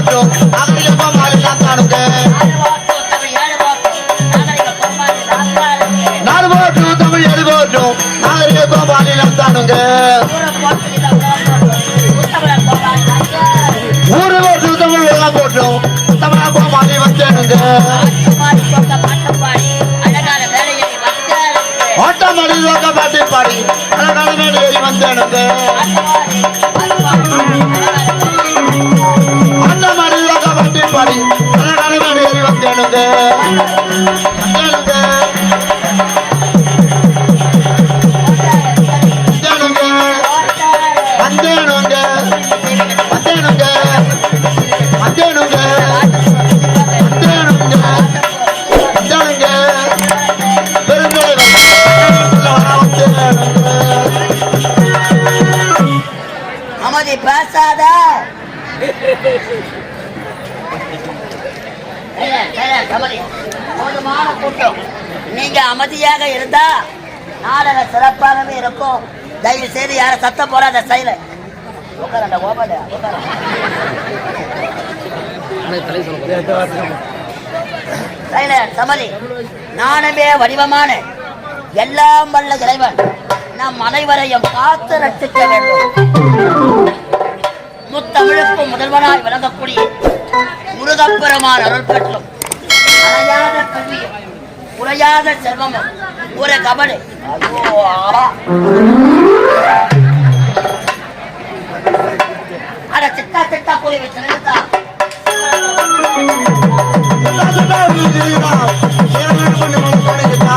todo. Abre போதுமான கூட்டம். நீங்க அமைதியாக இருந்தா நாடக சிறப்பாகவே இருக்கும். தயவு செய்து யாரும் சத்தம் போடாத செயல உட்காரண்ட ஓபட சமதி நானுமே வடிவமான எல்லாம் வல்ல இறைவன். நம் அனைவரையும் காத்து ரட்சிக்க வேண்டும். முத்தமிழுக்கும் முதல்வராய் விளங்கக்கூடிய முருகப்பெருமான் அருள் பெற்றும் அலையாத கல்வியும் உரையாத செல்வமும் ஒரு கபடு அட சித்தா சித்தா போய் வச்சு நிறுத்தா சித்தா சித்தா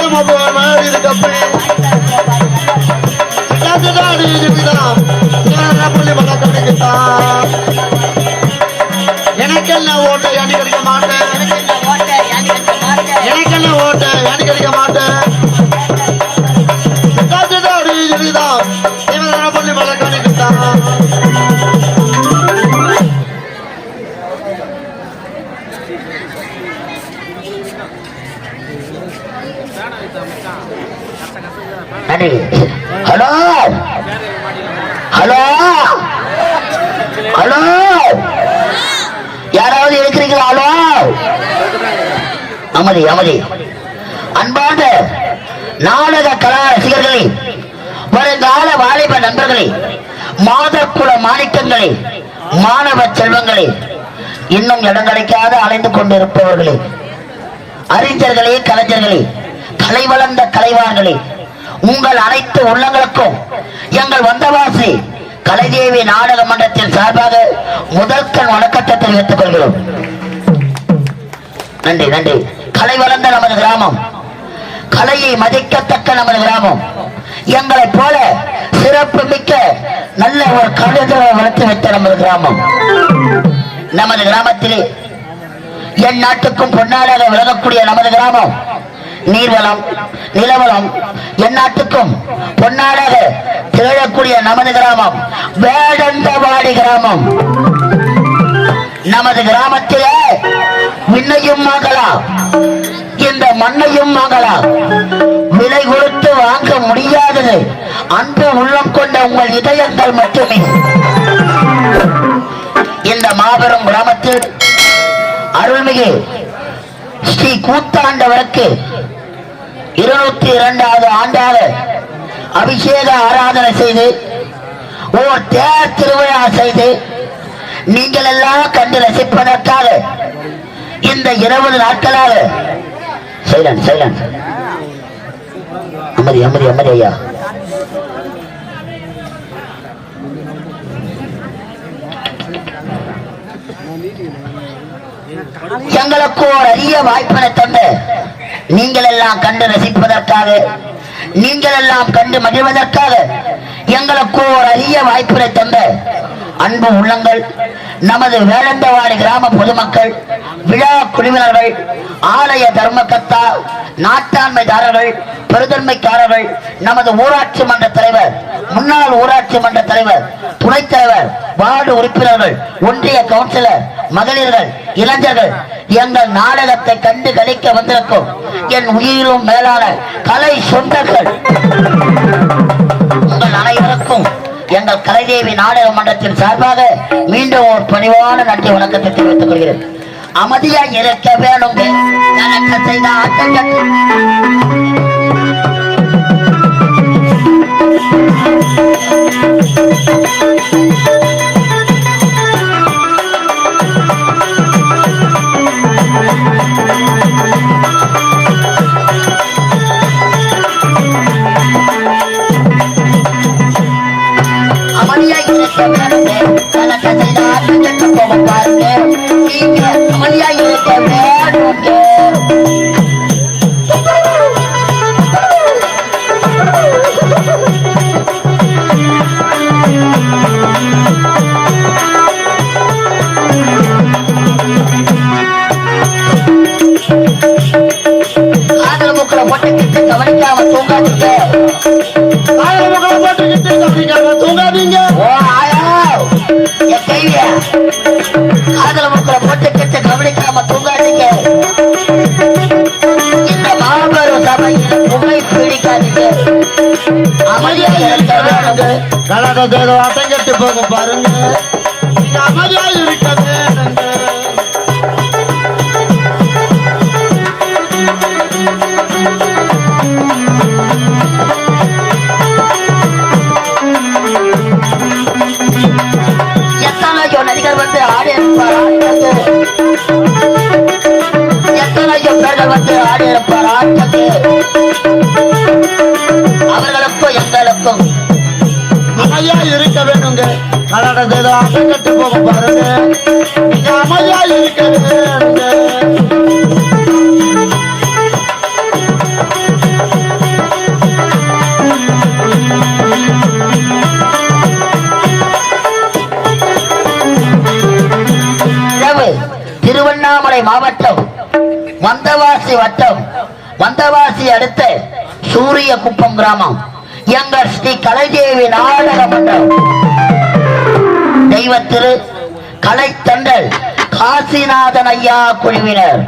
மேலும் எனக்கென்ன ஓட்டை அணி கிடைக்க மாட்டேன். எனக்கென்ன ஓட்டை அணி கிடைக்க மாட்டேன். ராணி ஹலோ? ஹலோ? ஹலோ? யாராவது இருக்கிறீங்களா? ஹலோ? அமதி அமதி அன்பார்ந்த நாடக கலா ரசிகர்களே வருங்கால வாலிப நண்பர்களே மாதக்குல மாணிக்கங்களே மாணவ செல்வங்களே இன்னும் இடம் கிடைக்காத அலைந்து கொண்டிருப்பவர்களே அறிஞர்களே கலைஞர்களே கலை வளர்ந்த கலைவார்களே உங்கள் அனைத்து உள்ளங்களுக்கும் எங்கள் வந்தவாசி கலைதேவி நாடக மன்றத்தின் சார்பாக முதல் கண் வணக்கத்தை தெரிவித்துக் கொள்கிறோம். நன்றி நன்றி. கலை வளர்ந்த நமது கிராமம். கலையை மதிக்கத்தக்க நமது கிராமம். எங்களைப் போல சிறப்பு மிக்க நல்ல ஒரு கலைஞரை வளர்த்து வைத்த நமது கிராமம். நமது கிராமத்திலே என் நாட்டுக்கும் பொன்னாளாக விளங்கக்கூடிய நமது கிராமம் நீர்வளம் நிலவளம் எந்நாட்டுக்கும் பொன்னாடாக திகழக்கூடிய நமது கிராமம் வேடந்தவாடி கிராமம். நமது கிராமத்திலே விண்ணையும் வாங்கலாம் இந்த மண்ணையும் வாங்கலாம் விலை கொடுத்து வாங்க முடியாதது அன்பு உள்ளம் கொண்ட உங்கள் இதயங்கள் மட்டுமே. இந்த மாபெரும் கிராமத்தில் அருள்மிகு ஸ்ரீ கூத்தாண்டவருக்கு இருநூத்தி இரண்டாவது ஆண்டால அபிஷேக ஆராதனை செய்து ஓர் தேர் திருவிழா செய்து நீங்கள் எல்லாம் கண்டு ரசிப்பதற்காக இந்த இருபது நாட்களாக. சைலன் சைலன். அமரி அமரி அமரி ஐயா. எங்களுக்கு ஒரு அரிய வாய்ப்பினை தந்த நீங்கள் எல்லாம் கண்டு ரசிப்பதற்காக நீங்கள் எல்லாம் கண்டு மகிழ்வதற்காக எங்களுக்கு ஒரு அரிய வாய்ப்புகளை தந்த அன்பு உள்ளங்கள் நமது வேலந்தவாடி கிராம பொதுமக்கள் விழா குழுவினர்கள் ஆலய தர்மகர்த்தா நாட்டாண்மைதாரர்கள் பெருதன்மைக்காரர்கள் நமது ஊராட்சி மன்ற தலைவர் முன்னாள் ஊராட்சி மன்ற தலைவர் துணைத் தலைவர் வார்டு உறுப்பினர்கள் ஒன்றிய கவுன்சிலர் மகளிர்கள் இளைஞர்கள் எங்கள் நாடகத்தை கண்டு கழிக்க வந்திருக்கும் என் உயிரும் மேலான கலை சொந்தங்கள் உங்கள் அனைவருக்கும் எங்கள் கலைதேவி நாடக மன்றத்தின் சார்பாக மீண்டும் ஒரு பணிவான நன்றி வணக்கத்தை தெரிவித்துக் கொள்கிறேன். அமைதியா இருக்க வேணும். எனக்கு செய்த ஆட்டங்கள் கவனிக்காம தூங்காதீங்க காதல் மக்களை போட்டுக்கிட்டு கவனிக்காம தூங்காதீங்க. ஓ ஆயா. என் கைவிய காதல் முக்கில் போட்டுக்கிட்டு கவனிக்காம தூங்காதீங்க. இந்த மாபெரும் சபையில் புகை பிடிக்காதீங்க. அமைதியா இருக்க வேணுங்க கலக தேதோ போக பாருங்க. நீங்க அமைதியா இருக்க கலக போக பாருங்க திருவண்ணாமலை மாவட்டம் வந்தவாசி வட்டம் வந்தவாசி அடுத்த சூரிய குப்பம் கிராமம். எங்கள் ஸ்ரீ கலைதேவி நாடக மன்றம். தெய்வ திரு கலைத்தண்டல் காசிநாதன் ஐயா குழுவினர்.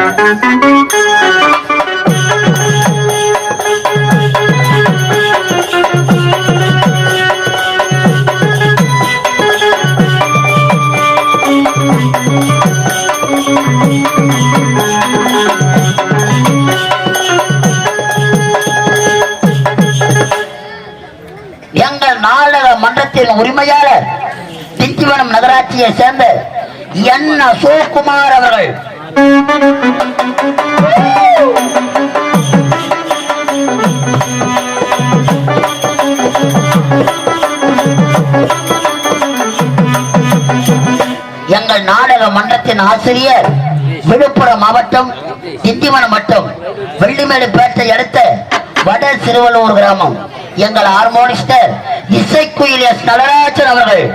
எங்கள் நாடக மன்றத்தின் உரிமையாளர் திண்டிவனம் நகராட்சியை சேர்ந்த என் அசோக்குமார் அவர்கள். எங்கள் நாடக மன்றத்தின் ஆசிரியர் விழுப்புரம் மாவட்டம் திண்டிவனம் மட்டும். வெள்ளிமேடு பேட்டை அடுத்த வட சிறுவலூர் கிராமம். எங்கள் ஹார்மோனிஸ்டர் இசைக்குயில் எஸ் நடராஜன் அவர்கள்.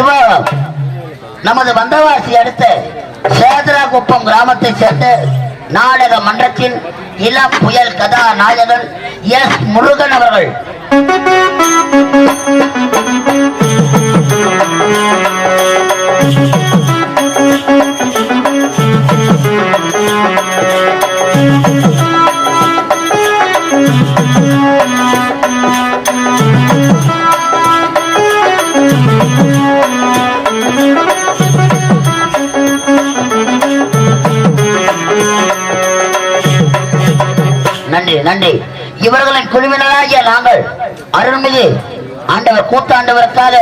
மன்றத்தின் நமது வந்தவாசி அடுத்த சேதராகுப்பம் கிராமத்தை சேர்ந்த நாடக மன்றத்தின் இளம் புயல் கதாநாயகன் எஸ் முருகன் அவர்கள். நன்றி நன்றி இவர்களின் குழுவினராகிய நாங்கள் அருள்மிகு ஆண்டவர் கூத்தாண்டவருக்காக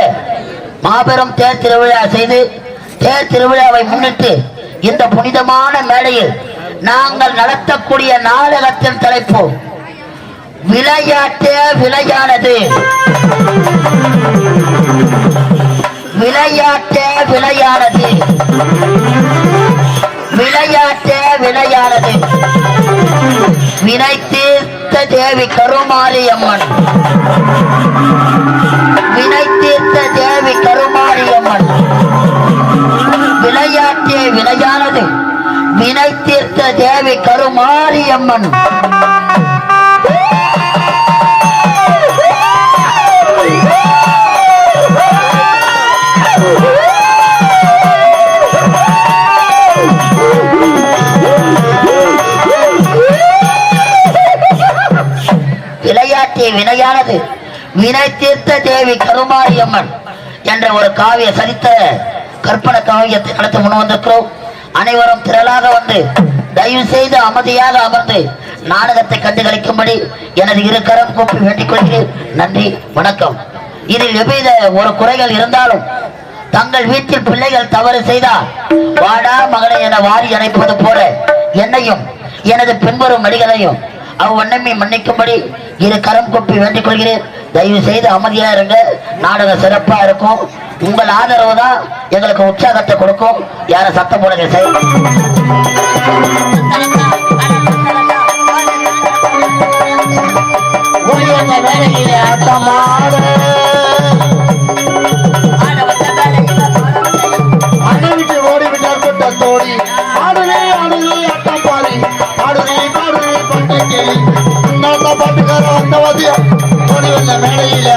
மாபெரும் தேர் திருவிழா செய்து தேர் திருவிழாவை முன்னிட்டு இந்த புனிதமான மேடையில் நாங்கள் நடத்தக்கூடிய நாடகத்தின் தலைப்பு விளையாட்டே விளையானது. தேவி கருமாரி அம்மன் வினை தீர்த்த தேவி கருமாரி அம்மன் விளையாட்டிய வினையானது வினை தீர்த்த தேவி கருமாரி அம்மன் வினை தீர்த்த தேவி கருமாரி அம்மன் என்ற ஒரு காவிய சரித்திர கற்பன காவியத்தை நடத்த முன் வந்திருக்கிறோம். அனைவரும் திரளாக வந்து தயவு செய்து அமைதியாக அமர்ந்து நாடகத்தை கண்டுகளிக்கும்படி எனது இரு கரம் கூப்பி வேண்டிக் கொள்கிறேன். நன்றி வணக்கம். இதில் எவ்வித ஒரு குறைகள் இருந்தாலும் தங்கள் வீட்டில் பிள்ளைகள் தவறு செய்தால் வாடா மகனை என வாரி அணைப்பது போல என்னையும் எனது பின்வரும் நடிகரையும் அவ்வண்ணமே மன்னிக்கும்படி இரு கரம் கொப்பி வேண்டிக் கொள்கிறேன். தயவு செய்து அமைதியா இருங்க. நாடகம் சிறப்பா இருக்கும். உங்கள் ஆதரவு தான் எங்களுக்கு உற்சாகத்தை கொடுக்கும். யாரும் சத்தம் போடுங்க சார். வேலையிலே ஓடி வந்த மேடையிலே